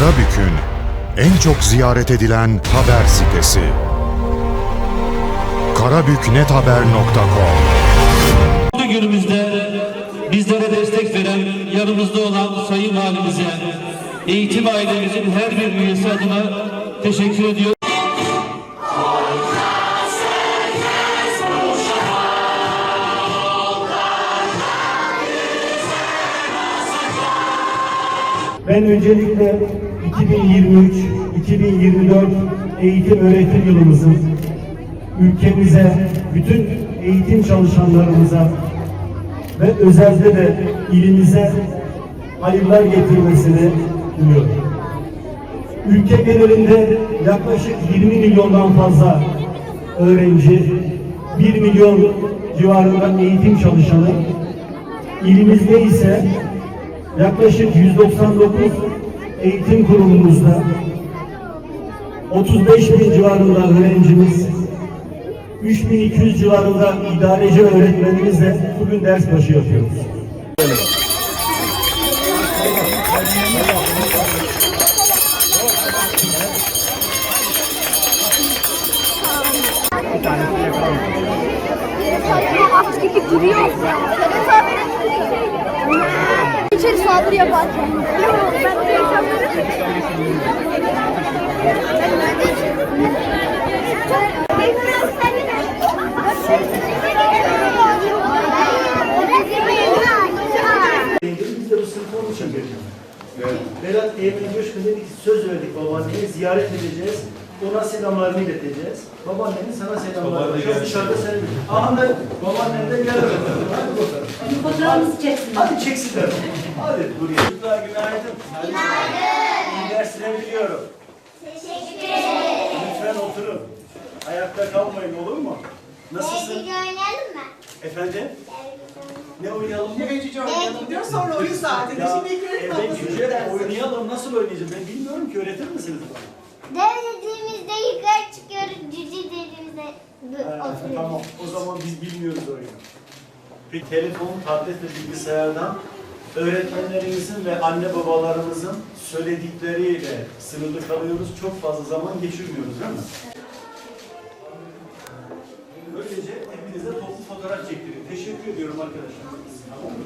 Karabük'ün en çok ziyaret edilen haber sitesi. karabüknethaber.com günümüzde bizlere destek veren, yanımızda olan Sayın Valimize, eğitim ailemizin her bir üyesi adına teşekkür ediyorum. Ben öncelikle 2023-2024 eğitim öğretim yılımızın ülkemize, bütün eğitim çalışanlarımıza ve özellikle de ilimize hayırlar getirmesini diliyorum. Ülke genelinde yaklaşık 20 milyondan fazla öğrenci, 1 milyon civarında eğitim çalışanı, ilimizde ise yaklaşık 199 eğitim kurumumuzda 35 bin civarında öğrencimiz 3200 civarında idareci öğretmenimizle bugün ders başı yapıyoruz. Çekip duruyor. Saldırı yaparken. Ben yaşamları Biz de bu onun için geliyoruz. Berat Eymen Coşkun dedi ki söz verdik babaanneye ziyaret edeceğiz. Ona selamlarını ileteceğiz. Babaannenin sana selamlarını. Şu dışarıda seni Ahmet babaannen de gelemedi. Hadi bakalım. Fotoğrafımızı çeksin. Hadi çeksinler. Hadi buraya. Çocuklar günaydın. Günaydın. İyi dersler diliyorum. Teşekkür ederim. Lütfen oturun. Ayakta kalmayın olur mu? Nasılsın? oynayalım mı? Efendim? Ne oynayalım? Önce oynayalım diyor sonra oyun saati. Ya Şimdi ilk öğretmen evde nasıl gideceğiz, dersin? oynayalım nasıl oynayacağız ben bilmiyorum ki öğretir misiniz bana? Devlediğimizde yukarı çıkıyoruz, cüce dediğimizde oturuyoruz. tamam o zaman biz bilmiyoruz oyunu. Bir telefon, tablet ve bilgisayardan öğretmenlerimizin ve anne babalarımızın söyledikleriyle sınırlı kalıyoruz. Çok fazla zaman geçirmiyoruz değil mi? Böylece hepinize toplu fotoğraf çektirdik. Teşekkür ediyorum arkadaşlar. Tamam mı?